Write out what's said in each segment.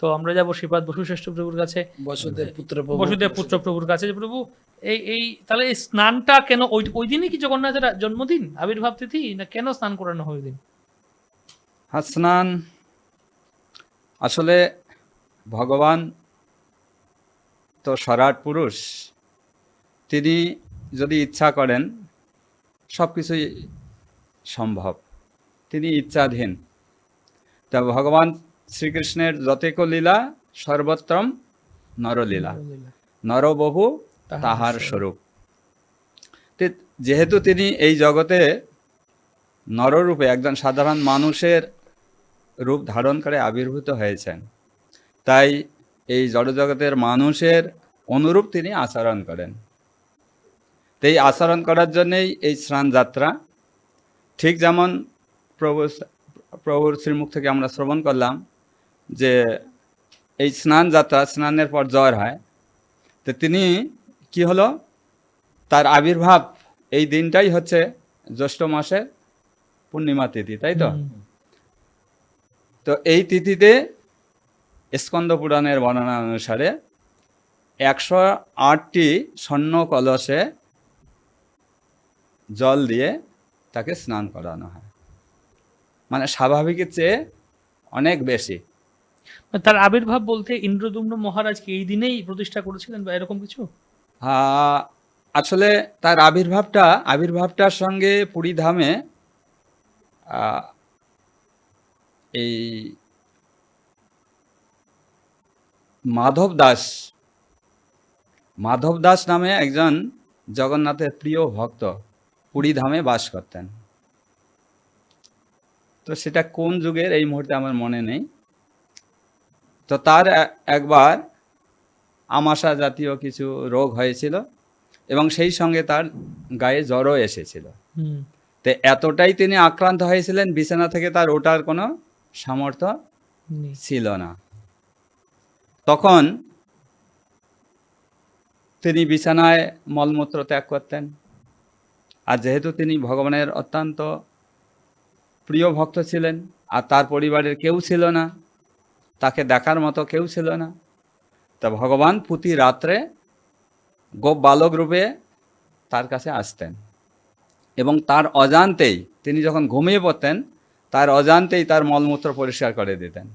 তো আমরা যাব শ্রীপাদ বসু শ্রেষ্ঠ প্রভুর কাছে। বসুদেব পুত্র বসুদেব পুত্র প্রভুর কাছে। যে প্রভু এই এই তাহলে এই স্নানটা কেন ওই ওই দিনই কি জগন্নাথের জন্মদিন? আবির্ভাব তিথি? না কেন স্নান করানো হয় ওই দিন? হাত স্নান। আসলে ভগবান তো সরাট পুরুষ। তিনি যদি ইচ্ছা করেন সব কিছুই সম্ভব। তিনি ইচ্ছাধীন। তা ভগবান শ্রীকৃষ্ণের যতেক লীলা সর্বত্রম নরলীলা। নরবহু তাহার স্বরূপ। যেহেতু তিনি এই জগতে নররূপে একজন সাধারণ মানুষের রূপ ধারণ করে আবির্ভূত হয়েছেন তাই এই জড়জগতের মানুষের অনুরূপ তিনি আচরণ করেন। এই আচরণ করার জন্যেই এই স্নান যাত্রা ঠিক যেমন প্রভু প্রভুর শ্রীমুখ থেকে আমরা শ্রবণ করলাম যে এই স্নান যাত্রা স্নানের পর জ্বর হয় তো তিনি কি হলো? তার আবির্ভাব এই দিনটাই হচ্ছে জ্যৈষ্ঠ মাসে পূর্ণিমা তিথি তাই তো? তো এই তিথিতে স্কন্দ পুরাণের বর্ণনা অনুসারে একশো আটটি স্বর্ণ কলসে জল দিয়ে তাকে স্নান করানো হয়। মানে স্বাভাবিকের চেয়ে অনেক বেশি। তার আবির্ভাব বলতে ইন্দ্রদুম্ন মহারাজকে এই দিনেই প্রতিষ্ঠা করেছিলেন বা এরকম কিছু? আসলে তার আবির্ভাবটা, আবির্ভাবটার সঙ্গে পুরী ধামে এই মাধব দাস মাধব দাস নামে একজন জগন্নাথের প্রিয় ভক্ত পুরী ধামে বাস করতেন। তো সেটা কোন যুগের এই মুহূর্তে আমার মনে নেই। তো তার একবার আমাশা জাতীয় কিছু রোগ হয়েছিল এবং সেই সঙ্গে তার গায়ে জ্বরও এসেছিল। তো এতটাই তিনি আক্রান্ত হয়েছিলেন বিছানা থেকে তার ওঠার কোনো সামর্থ্য ছিল না। তখন তিনি বিছানায় মলমূত্র ত্যাগ করতেন। আর যেহেতু তিনি ভগবানের অত্যন্ত প্রিয় ভক্ত ছিলেন আর তার পরিবারের কেউ ছিল না তাকে দেখার মতো কেউ ছিল না। তা ভগবান প্রতি রাত্রে গোপ বালক রূপে তার কাছে আসতেন এবং তার অজান্তেই তিনি যখন ঘুমিয়ে পড়তেন, তার অজান্তেই তার মলমূত্র পরিষ্কার করে দিতেন।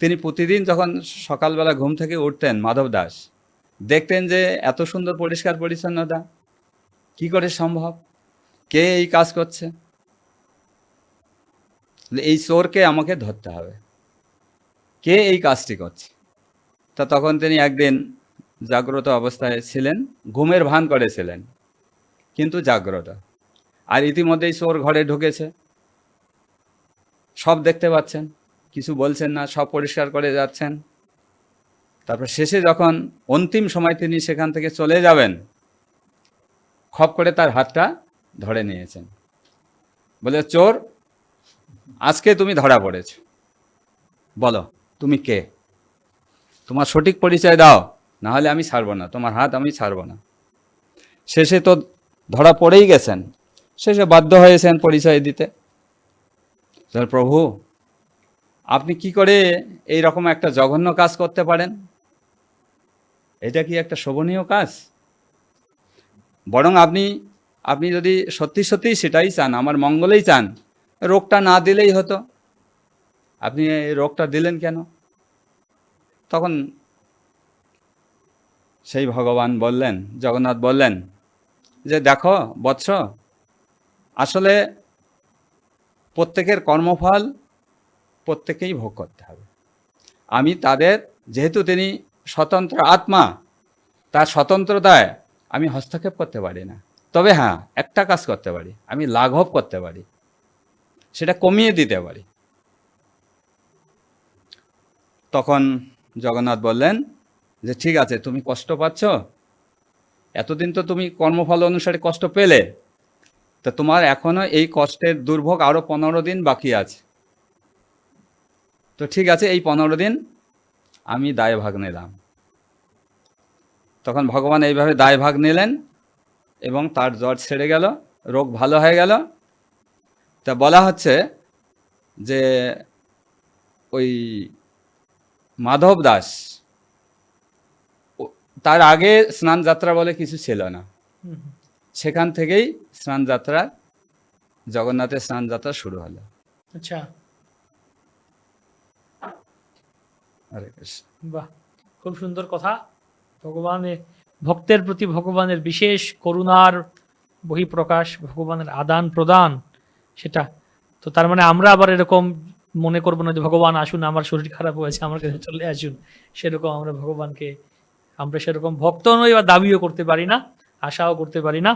তিনি প্রতিদিন যখন সকালবেলা ঘুম থেকে উঠতেন, মাধব দাস, দেখতেন যে এত সুন্দর পরিষ্কার পরিচ্ছন্নতা, কি করে সম্ভব? কে এই কাজ করছে? এই চোরকে আমাকে ধরতে হবে। কে এই কাজটি করছে? তা তখন তিনি একদিন জাগ্রত অবস্থায় ছিলেন, ঘুমের ভান করেছিলেন কিন্তু জাগ্রত। আর ইতিমধ্যেই চোর ঘরে ঢুকেছে। সব দেখতে পাচ্ছেন, কিছু বলছেন না, সব পরিষ্কার করে যাচ্ছেন। তারপর শেষে যখন অন্তিম সময় তিনি সেখান থেকে চলে যাবেন, খপ করে তার হাতটা ধরে নিয়েছেন। বলে, চোর, আজকে তুমি ধরা পড়েছ। বলো। তুমি কে? তোমার সঠিক পরিচয় দাও না হলে আমি ছাড়বো না। তোমার হাত আমি ছাড়বো না। শেষে তো ধরা পড়েই গেছেন। শেষে বাধ্য হয়েছেন পরিচয় দিতে। প্রভু, আপনি কি করে এই রকম একটা জঘন্য কাজ করতে পারেন? এটা কি একটা শোভনীয় কাজ? বরং আপনি আপনি যদি সত্যি সত্যি সেটাই চান, আমার মঙ্গলেই চান, রোগটা না দিলেই হতো। আপনি এই রোগটা দিলেন কেন? তখন সেই ভগবান বললেন, জগন্নাথ বললেন যে, দেখো, বৎস, আসলে প্রত্যেকের কর্মফল প্রত্যেকেই ভোগ করতে হবে। আমি তাদের, যেহেতু তিনি স্বতন্ত্র আত্মা, তার স্বতন্ত্রতায় আমি হস্তক্ষেপ করতে পারি না। তবে হ্যাঁ একটা কাজ করতে পারি, আমি লাঘব করতে পারি, সেটা কমিয়ে দিতে পারি। তখন জগন্নাথ বললেন যে, ঠিক আছে, তুমি কষ্ট পাচ্ছ। এতদিন তো তুমি কর্মফল অনুসারে কষ্ট পেলে। তা তোমার এখনও এই কষ্টের দুর্ভোগ আরও পনেরো দিন বাকি আছে। তো ঠিক আছে, এই পনেরো দিন আমি দায় ভাগ নিলাম। তখন ভগবান এইভাবে দায় ভাগ নিলেন এবং তার জ্বর ছেড়ে গেল, রোগ ভালো হয়ে গেল। তা বলা হচ্ছে যে, ওই মাধব দাস। তার আগে স্নান যাত্রা বলে কিছু ছিল না। সেখান থেকেই স্নান যাত্রা জগন্নাথের স্নান যাত্রা শুরু হলো। আচ্ছা। হরে কৃষ্ণ। বাহ খুব সুন্দর কথা। ভগবানের ভক্তের প্রতি ভগবানের বিশেষ করুণার বহিঃপ্রকাশ ভগবানের আদান প্রদান সেটা। তো তার মানে আমরা আবার এরকম মনে করব না যে, ভগবান, আসুন, আমার শরীর খারাপ হয়েছে, আমার কাছে চলে আসুন। সেরকম আমরা ভগবানকে, আমরা সেরকম ভক্ত নই বা দাবিও করতে পারি না, আশাও করতে পারি না।